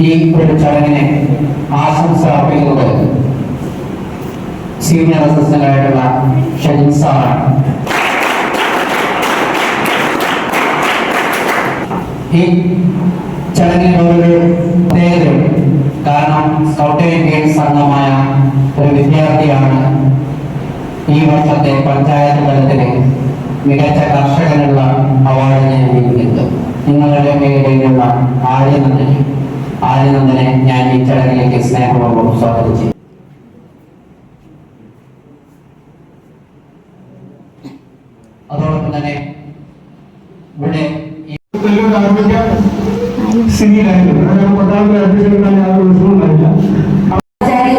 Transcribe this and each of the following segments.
ഈ ഒരു ചടങ്ങിനെ ആശംസ സീനിയർ അസിസ്റ്റന്റായിട്ടുള്ള സാറാണ്. ഈ ചടങ്ങിന് ഒരു പ്രത്യേകതയുണ്ട് കാരണം സ്കൗട്ട് ആൻഡ് അംഗമായ ഒരു വിദ്യാർത്ഥിയാണ് ഈ വർഷത്തെ പഞ്ചായത്ത് തലത്തിലെ മികച്ച കർഷകനുള്ള അവാർഡിനെ ലഭിക്കുന്നത് നിങ്ങളുടെ മേഖലയിലുള്ള ആര്യനന്ദനെ ആര്യനന്ദനെ ഞാൻ ഈ ചടങ്ങിലേക്ക് സ്നേഹപൂർവം സ്വാഗതം ചെയ്യും അതോടൊപ്പം തന്നെ ഇവിടെ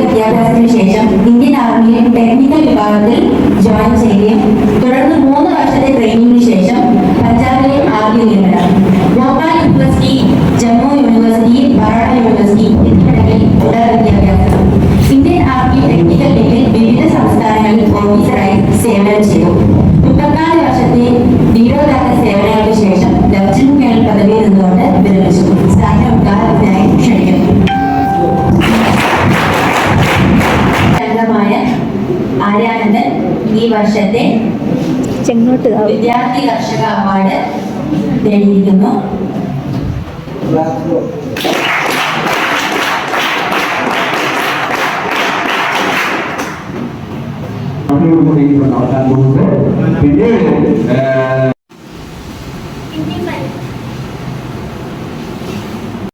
വിദ്യാഭ്യാസത്തിന് ശേഷം ഇന്ത്യൻ ആർമിയിൽ ടെക്നിക്കൽ വിഭാഗത്തിൽ ജോയിൻ ചെയ്യുകയും തുടർന്ന് മൂന്ന് വർഷത്തെ ട്രെയിനിങ്ങിന് ശേഷം ഈ വർഷത്തെ ചെങ്ങോട്ട് വിദ്യാർത്ഥി കർഷക അവാർഡ് തെളിയിക്കുന്നു. പിന്നെ